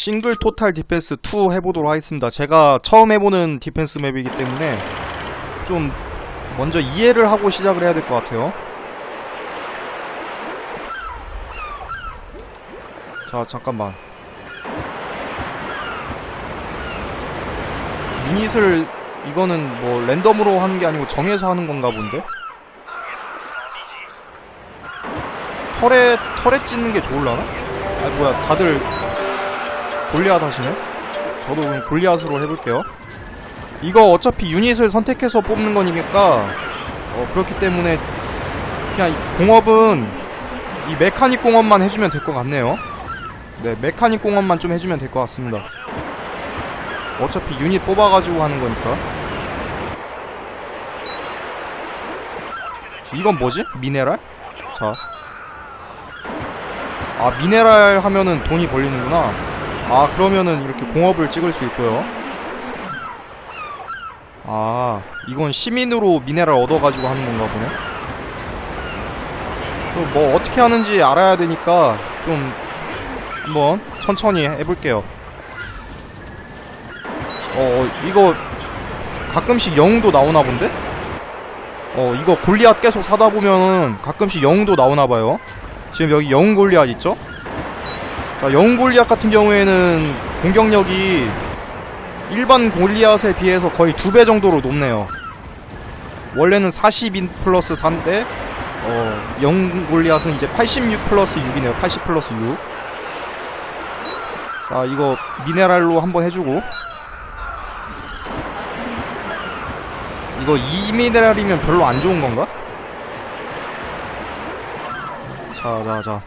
싱글 토탈 디펜스 2 해보도록 하겠습니다. 제가 처음 해보는 디펜스 맵이기 때문에 좀 먼저 이해를 하고 시작을 해야 될 것 같아요. 자, 잠깐만. 유닛을 이거는 뭐 랜덤으로 하는 게 아니고 정해서 하는 건가 본데? 털에 털에 찢는 게 좋을라나? 아 뭐야 다들 골리앗 하시네? 저도 그럼 골리앗으로 해볼게요. 이거 어차피 유닛을 선택해서 뽑는 거니까 어, 그렇기 때문에 그냥 이 공업은 이 메카닉 공업만 해주면 될 것 같네요. 네, 메카닉 공업만 좀 해주면 될 것 같습니다. 어차피 유닛 뽑아가지고 하는 거니까. 이건 뭐지? 미네랄? 자. 아, 미네랄 하면은 돈이 벌리는구나. 아, 그러면은 이렇게 공업을 찍을 수 있고요. 아, 이건 시민으로 미네랄 얻어가지고 하는 건가 보네. 저뭐 어떻게 하는지 알아야 되니까 좀 한번 천천히 해볼게요. 어, 이거 가끔씩 영웅도 나오나 본데? 어, 이거 골리앗 계속 사다 보면은 가끔씩 영웅도 나오나 봐요. 지금 여기 영웅 골리앗 있죠? 자, 영웅 골리앗 같은 경우에는 공격력이 일반 골리앗에 비해서 거의 두 배 정도로 높네요. 원래는 40인 플러스 3대, 어, 영웅 골리앗은 이제 86 플러스 6이네요. 80 플러스 6. 자, 이거 미네랄로 한번 해주고. 이거 2미네랄이면 별로 안 좋은 건가? 자, 자, 자.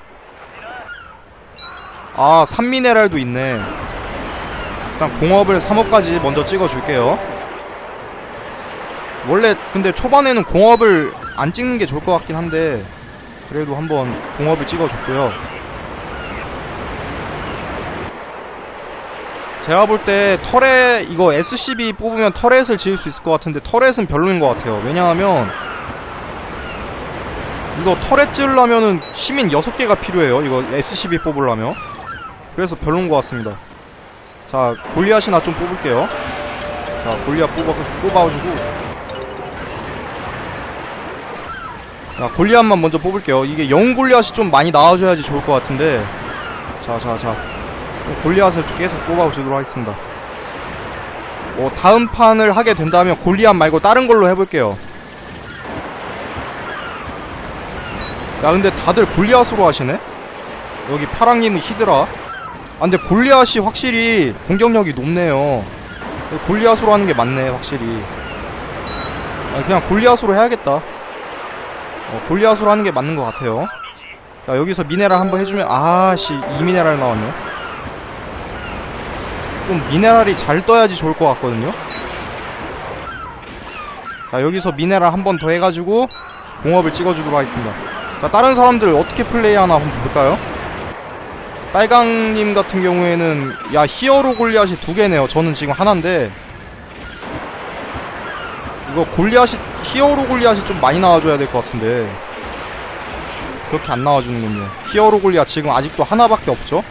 아, 3미네랄도 있네. 일단 공업을 3업까지 먼저 찍어줄게요. 원래 근데 초반에는 공업을 안 찍는 게 좋을 것 같긴 한데 그래도 한번 공업을 찍어줬고요. 제가 볼 때 터렛 이거 SCB 뽑으면 터렛을 지을 수 있을 것 같은데 터렛은 별로인 것 같아요. 왜냐하면 이거 터렛 지으려면은 시민 6개가 필요해요. 이거 SCB 뽑으려면 그래서 별로인 것 같습니다. 자 골리앗이나 좀 뽑을게요. 자 골리앗 뽑아, 뽑아주고 자 골리앗만 먼저 뽑을게요. 이게 영 골리앗이 좀 많이 나와줘야지 좋을 것 같은데 자 자자 좀 골리앗을 좀 계속 뽑아주도록 하겠습니다. 뭐 다음 판을 하게 된다면 골리앗 말고 다른 걸로 해볼게요. 야 근데 다들 골리앗으로 하시네? 여기 파랑님은 히드라. 아 근데 골리앗이 확실히 공격력이 높네요. 골리앗으로 하는 게 맞네 확실히. 아, 그냥 골리앗으로 해야겠다. 어, 골리앗으로 하는 게 맞는 것 같아요. 자 여기서 미네랄 한번 해주면 아씨 이 미네랄 나왔네. 좀 미네랄이 잘 떠야지 좋을 것 같거든요. 자 여기서 미네랄 한 번 더 해가지고 공업을 찍어주도록 하겠습니다. 자 다른 사람들 어떻게 플레이하나 한번 볼까요? 빨강님 같은 경우에는 야 히어로 골리앗이 두 개네요. 저는 지금 하나인데 이거 골리앗이 히어로 골리앗이 좀 많이 나와줘야 될 것 같은데 그렇게 안 나와주는군요. 히어로 골리앗 지금 아직도 하나밖에 없죠?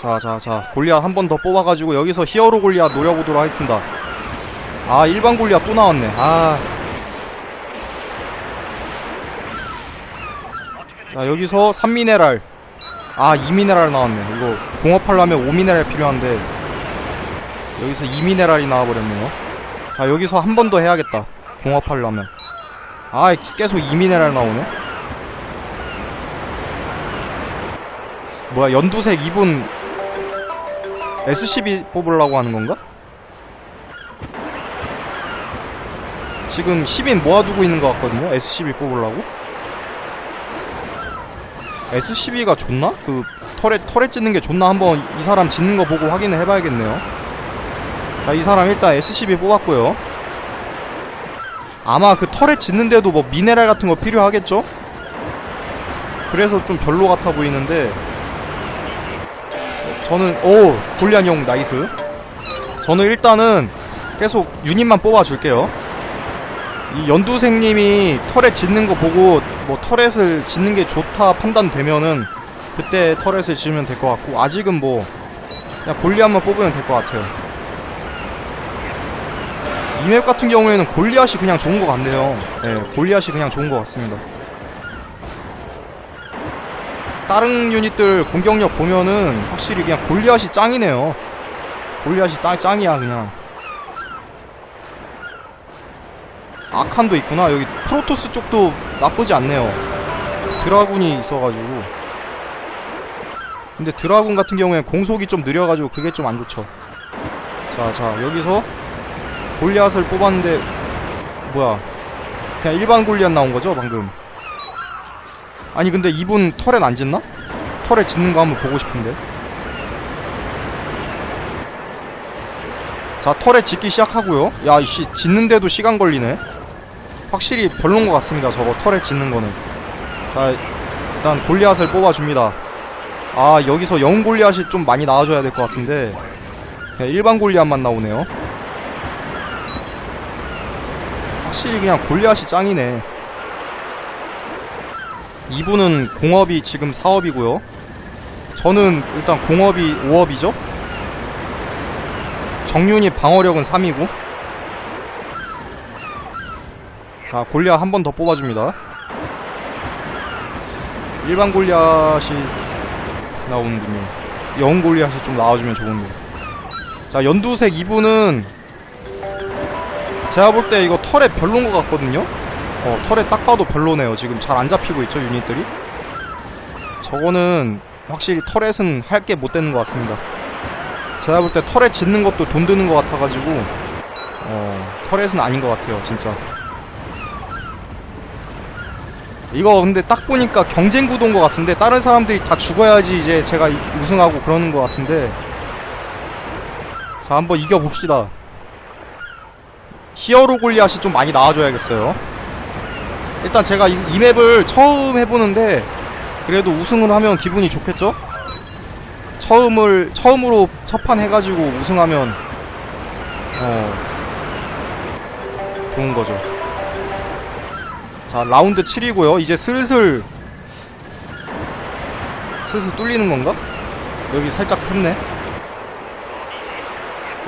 자, 자, 자. 골리앗 한 번 더 뽑아가지고 여기서 히어로 골리앗 노려보도록 하겠습니다. 아, 일반 골리앗 또 나왔네. 아. 자, 여기서 3미네랄. 아, 2미네랄 나왔네. 이거 공업하려면 5미네랄 필요한데. 여기서 2미네랄이 나와버렸네요. 자, 여기서 한 번 더 해야겠다. 공업하려면. 아, 계속 2미네랄 나오네. 뭐야, 연두색 2분 SCB 뽑으려고 하는 건가? 지금 10인 모아두고 있는 것 같거든요. SCB 뽑으려고. SCB가 좋나? 그 털에 털에 찢는 게 좋나? 한번 이 사람 짓는 거 보고 확인을 해봐야겠네요. 자, 이 사람 일단 SCB 뽑았고요. 아마 그 털에 짓는데도 뭐 미네랄 같은 거 필요하겠죠? 그래서 좀 별로 같아 보이는데 저는 오 골리안 용 나이스 저는 일단은 계속 유닛만 뽑아줄게요 이 연두생님이 터렛 짓는 거 보고 뭐 터렛을 짓는 게 좋다 판단되면은 그때 터렛을 지으면 될 것 같고 아직은 뭐 그냥 골리앗만 뽑으면 될 것 같아요. 이 맵 같은 경우에는 골리앗이 그냥 좋은 것 같네요. 예, 골리앗이 그냥 좋은 것 같습니다. 다른 유닛들 공격력 보면은 확실히 그냥 골리앗이 짱이네요. 골리앗이 짱, 짱이야 그냥. 아칸도 있구나. 여기 프로토스 쪽도 나쁘지 않네요. 드라군이 있어가지고. 근데 드라군 같은 경우에 공속이 좀 느려가지고 그게 좀 안 좋죠. 자, 자, 여기서 골리앗을 뽑았는데, 뭐야. 그냥 일반 골리앗 나온 거죠, 방금. 아니, 근데 이분 털에 안 짓나? 털에 짓는 거 한번 보고 싶은데. 자, 털에 짓기 시작하고요. 야, 이씨, 짓는데도 시간 걸리네. 확실히 별론 것 같습니다. 저거 털에 짓는 거는. 자, 일단 골리앗을 뽑아줍니다. 아, 여기서 영 골리앗이 좀 많이 나와줘야 될 것 같은데. 그냥 일반 골리앗만 나오네요. 확실히 그냥 골리앗이 짱이네. 이분은 공업이 지금 4업이고요. 저는 일단 공업이 5업이죠. 정윤이 방어력은 3이고. 자, 골리앗 한번 더 뽑아줍니다. 일반 골리앗이 나오는군요. 영 골리앗이 좀 나와주면 좋은데. 자, 연두색 이분은 제가 볼 때 이거 털에 별론 것 같거든요. 어, 털에 딱 봐도 별로네요. 지금 잘 안 잡히고 있죠, 유닛들이. 저거는 확실히 털렛은 할 게 못 되는 것 같습니다. 제가 볼 때 털렛 짓는 것도 돈 드는 것 같아가지고, 어, 털렛은 아닌 것 같아요, 진짜. 이거 근데 딱 보니까 경쟁 구도인 것 같은데, 다른 사람들이 다 죽어야지 이제 제가 이- 우승하고 그러는 것 같은데, 자, 한번 이겨봅시다. 히어로 골리앗이 좀 많이 나와줘야겠어요. 일단 제가 이, 이 맵을 처음 해보는데 그래도 우승을 하면 기분이 좋겠죠? 처음을 처음으로 첫판 해가지고 우승하면 어 좋은 거죠. 자 라운드 7이고요. 이제 슬슬 슬슬 뚫리는 건가? 여기 살짝 샜네.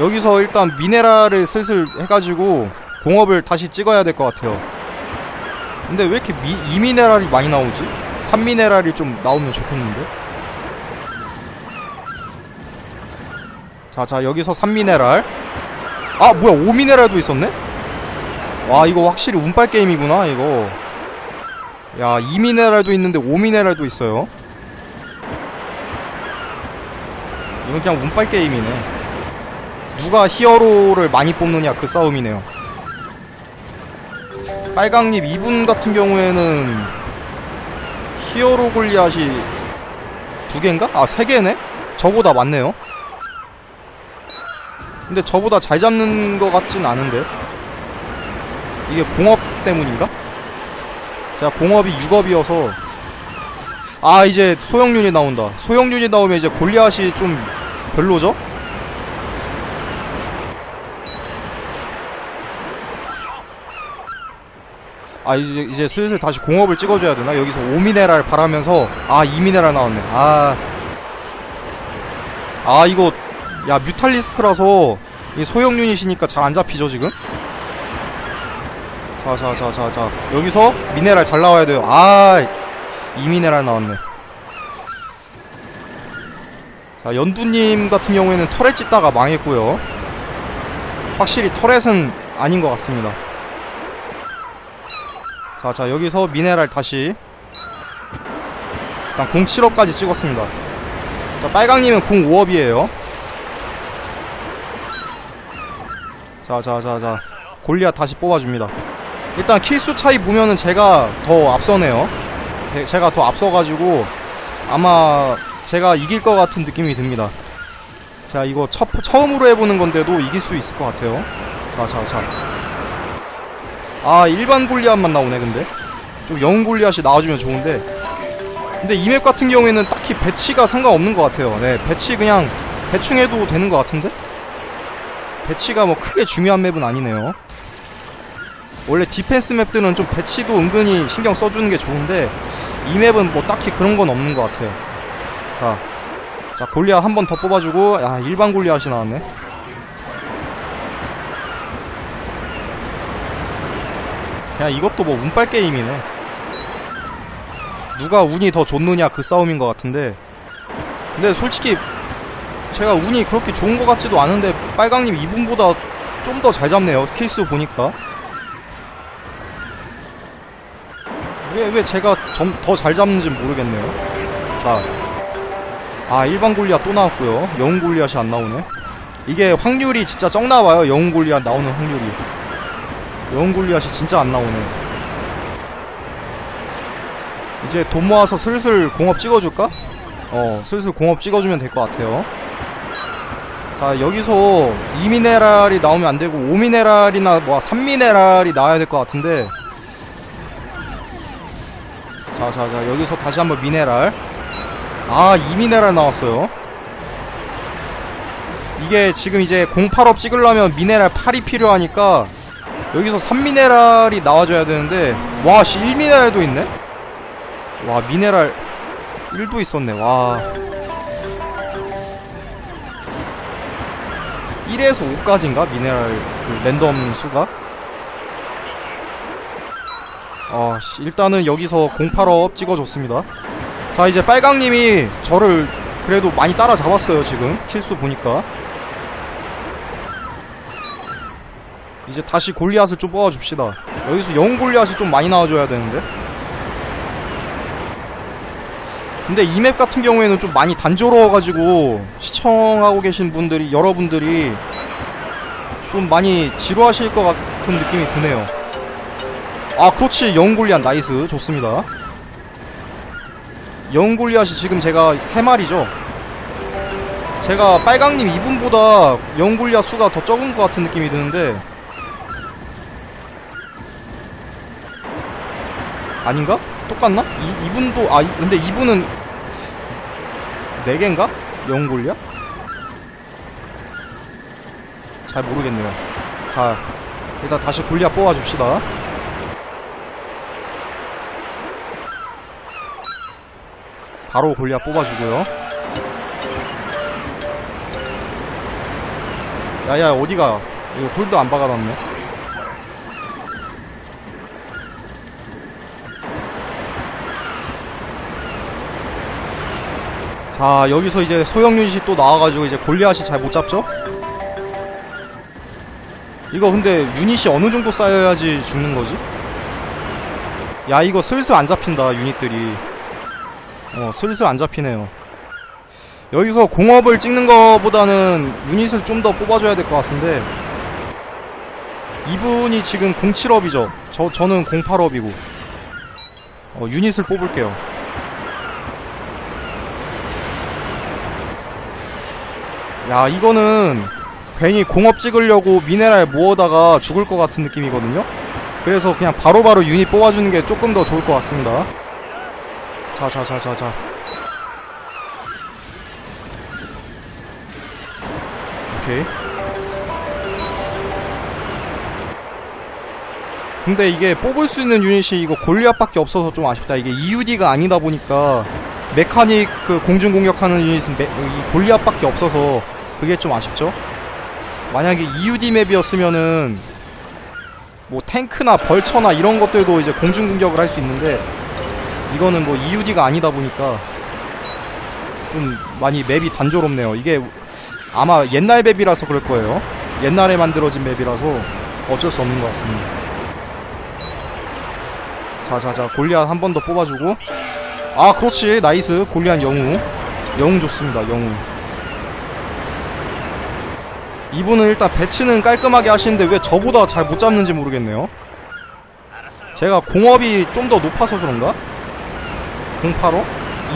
여기서 일단 미네랄을 슬슬 해가지고 공업을 다시 찍어야 될 것 같아요. 근데 왜 이렇게 미, 2미네랄이 많이 나오지? 3미네랄이 좀 나오면 좋겠는데? 자, 자, 여기서 3미네랄. 아, 뭐야, 5미네랄도 있었네? 와, 이거 확실히 운빨 게임이구나, 이거. 야, 2미네랄도 있는데 5미네랄도 있어요. 이건 그냥 운빨 게임이네. 누가 히어로를 많이 뽑느냐, 그 싸움이네요. 빨강잎 2분 같은 경우에는 히어로 골리앗이 두 개인가? 아, 세 개네? 저보다 많네요. 근데 저보다 잘 잡는 것 같진 않은데. 이게 공업 때문인가? 제가 공업이 6업이어서 아, 이제 소형륜이 나온다. 소형륜이 나오면 이제 골리앗이 좀 별로죠? 아 이제 이제 슬슬 다시 공업을 찍어줘야 되나? 여기서 5미네랄 바라면서 아 2미네랄 나왔네. 아. 아 이거 야 뮤탈리스크라서 이 소형 유닛이니까 잘 안 잡히죠 지금? 자 자 자 자 자 여기서 미네랄 잘 나와야 돼요. 아 2미네랄 나왔네. 자 연두님 같은 경우에는 터렛 짓다가 망했고요. 확실히 터렛은 아닌 것 같습니다. 자, 자, 여기서 미네랄 다시. 일단 07업까지 찍었습니다. 자, 빨강님은 05업이에요. 자, 자, 자, 자. 골리앗 다시 뽑아줍니다. 일단 킬수 차이 보면은 제가 더 앞서네요. 제- 제가 더 앞서가지고 아마 제가 이길 것 같은 느낌이 듭니다. 자, 이거 첫, 처음으로 해보는 건데도 이길 수 있을 것 같아요. 자, 자, 자. 아 일반 골리앗만 나오네 근데 좀 영웅 골리앗이 나와주면 좋은데 근데 이 맵 같은 경우에는 딱히 배치가 상관없는 것 같아요 네 배치 그냥 대충 해도 되는 것 같은데 배치가 뭐 크게 중요한 맵은 아니네요 원래 디펜스 맵들은 좀 배치도 은근히 신경 써주는 게 좋은데 이 맵은 뭐 딱히 그런 건 없는 것 같아요. 자, 자 골리앗 한 번 더 뽑아주고 야 일반 골리앗이 나왔네. 그냥 이것도 뭐 운빨 게임이네. 누가 운이 더 좋느냐 그 싸움인 것 같은데. 근데 솔직히 제가 운이 그렇게 좋은 것 같지도 않은데 빨강님 이분보다 좀 더 잘 잡네요. 케이스 보니까. 왜, 왜 제가 더잘 잡는지 모르겠네요. 자. 아, 일반 골리앗 또 나왔고요. 영웅 골리앗이 안 나오네. 이게 확률이 진짜 쩍 나와요. 영웅 골리앗 나오는 확률이. 영웅 골리앗이 진짜 안 나오네. 이제 돈 모아서 슬슬 공업 찍어줄까? 어, 슬슬 공업 찍어주면 될 것 같아요. 자, 여기서 2미네랄이 나오면 안 되고 5미네랄이나 뭐 3미네랄이 나와야 될 것 같은데 자, 자, 자, 여기서 다시 한번 미네랄. 아, 2미네랄 나왔어요. 이게 지금 이제 08업 찍으려면 미네랄 8이 필요하니까 여기서 3미네랄이 나와줘야 되는데 와, 씨, 1미네랄도 있네? 와, 미네랄 1도 있었네, 와. 1에서 5까지인가? 미네랄 그 랜덤 수가? 어, 씨, 일단은 여기서 08업 찍어줬습니다. 자, 이제 빨강님이 저를 그래도 많이 따라잡았어요, 지금. 킬수 보니까. 이제 다시 골리앗을 좀 뽑아줍시다. 여기서 영웅 골리앗이 좀 많이 나와줘야 되는데. 근데 이 맵 같은 경우에는 좀 많이 단조로워가지고 시청하고 계신 분들이 여러분들이 좀 많이 지루하실 것 같은 느낌이 드네요. 아 그렇지 영웅 골리앗 나이스 좋습니다. 영웅 골리앗이 지금 제가 3마리죠. 제가 빨강님 이분보다 영웅 골리앗 수가 더 적은 것 같은 느낌이 드는데 아닌가? 똑같나? 이, 이분도 아 이, 근데 이분은 4개인가? 영웅 골리앗? 잘 모르겠네요 자 일단 다시 골리앗 뽑아줍시다 바로 골리앗 뽑아주고요 야야 어디가 이거 홀드 안 박아놨네 자 여기서 이제 유닛이 또 나와가지고 이제 골리앗이 잘 못 잡죠? 이거 근데 유닛이 어느 정도 쌓여야지 죽는 거지? 야 이거 슬슬 안 잡힌다 유닛들이 어 슬슬 안 잡히네요. 여기서 공업을 찍는 거보다는 유닛을 좀 더 뽑아줘야 될 것 같은데. 이분이 지금 07업이죠. 저, 저는 08업이고. 어, 유닛을 뽑을게요. 야 이거는 괜히 공업 찍으려고 미네랄 모으다가 죽을 것 같은 느낌이거든요. 그래서 그냥 바로바로 유닛 뽑아주는 게 조금 더 좋을 것 같습니다 자 자 자 자 자. 오케이. 근데 이게 뽑을 수 있는 유닛이 이거 골리앗밖에 없어서 좀 아쉽다. 이게 EUD가 아니다 보니까 메카닉 그 공중 공격하는 유닛은 메, 이 골리앗밖에 없어서 그게 좀 아쉽죠. 만약에 EUD 맵이었으면은 뭐 탱크나 벌처나 이런 것들도 이제 공중 공격을 할 수 있는데 이거는 뭐 EUD가 아니다 보니까 좀 많이 맵이 단조롭네요. 이게 아마 옛날 맵이라서 그럴 거예요. 옛날에 만들어진 맵이라서 어쩔 수 없는 것 같습니다. 자자자 골리앗 한 번 더 뽑아주고 아 그렇지 나이스 골리앗 영웅 영웅 좋습니다 영웅 이분은 일단 배치는 깔끔하게 하시는데 왜 저보다 잘 못 잡는지 모르겠네요 제가 공업이 좀 더 높아서 그런가? 08업?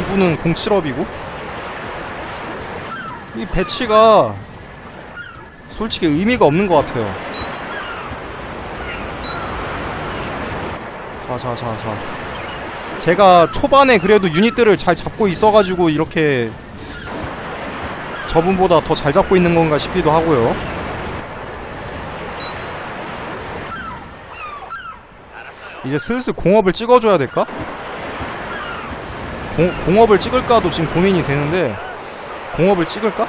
이분은 07업이고 이 배치가 솔직히 의미가 없는 것 같아요 자자자자 제가 초반에 그래도 유닛들을 잘 잡고 있어가지고 이렇게 저분보다 더 잘 잡고 있는 건가 싶기도 하고요. 이제 슬슬 공업을 찍어줘야 될까? 공, 공업을 찍을까도 지금 고민이 되는데 공업을 찍을까?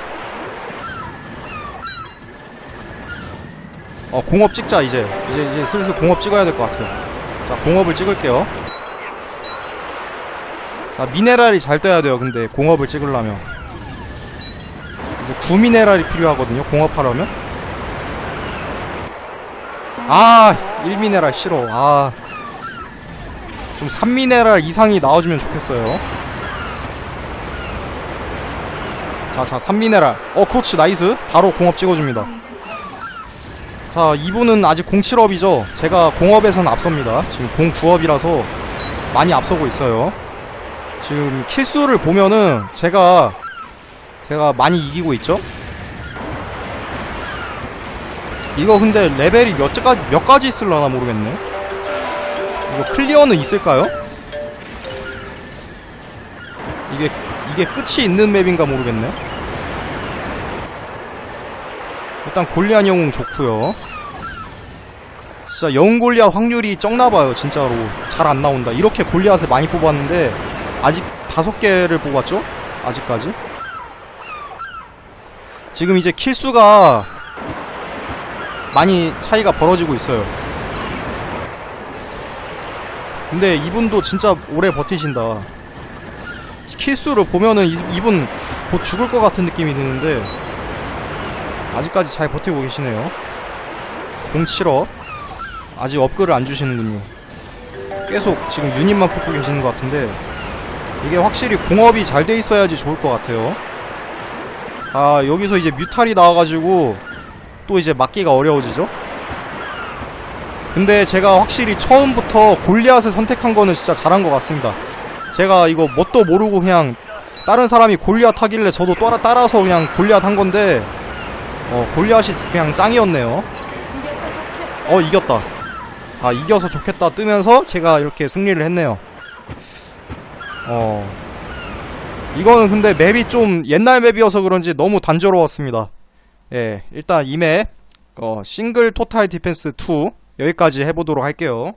어 공업 찍자 이제. 이제 이제 슬슬 공업 찍어야 될 것 같아요. 자 공업을 찍을게요. 자 미네랄이 잘 떠야 돼요 근데 공업을 찍으려면. 이제 구미네랄이 필요하거든요 공업하려면. 아 1미네랄 싫어. 아 좀 3미네랄 이상이 나와주면 좋겠어요. 자자 3미네랄 어 그렇지. 나이스. 바로 공업 찍어줍니다. 자 이분은 아직 07업이죠? 제가 공업에서는 앞섭니다. 지금 09업이라서 많이 앞서고 있어요. 지금 킬수를 보면은 제가 제가 많이 이기고 있죠? 이거 근데 레벨이 몇 가지 몇 가지 있을려나 모르겠네 이거 클리어는 있을까요? 이게 이게 끝이 있는 맵인가 모르겠네. 일단 골리안 영웅 좋고요. 진짜 영웅 골리앗 확률이 적나봐요 진짜로. 잘 안 나온다. 이렇게 골리앗을 많이 뽑았는데 아직 다섯 개를 뽑았죠? 아직까지? 지금 이제 킬수가 많이 차이가 벌어지고 있어요 근데 이분도 진짜 오래 버티신다. 킬수를 보면은 이, 이분 곧 죽을 것 같은 느낌이 드는데 아직까지 잘 버티고 계시네요. 07업 아직 업글을 안 주시는군요. 계속 지금 유닛만 뽑고 계시는 것 같은데 이게 확실히 공업이 잘 돼 있어야지 좋을 것 같아요. 아 여기서 이제 뮤탈이 나와가지고 또 이제 막기가 어려워지죠 근데 제가 확실히 처음부터 골리앗을 선택한 거는 진짜 잘한 것 같습니다. 제가 이거 뭣도 모르고 그냥 다른 사람이 골리앗 하길래 저도 따라, 따라서 그냥 골리앗 한 건데 어 골리앗이 그냥 짱이었네요. 어 이겼다. 아 이겨서 좋겠다 뜨면서 제가 이렇게 승리를 했네요. 어 이거는 근데 맵이 좀 옛날 맵이어서 그런지 너무 단조로웠습니다. 예 일단 이맵 어, 싱글 토탈 디펜스 2 여기까지 해보도록 할게요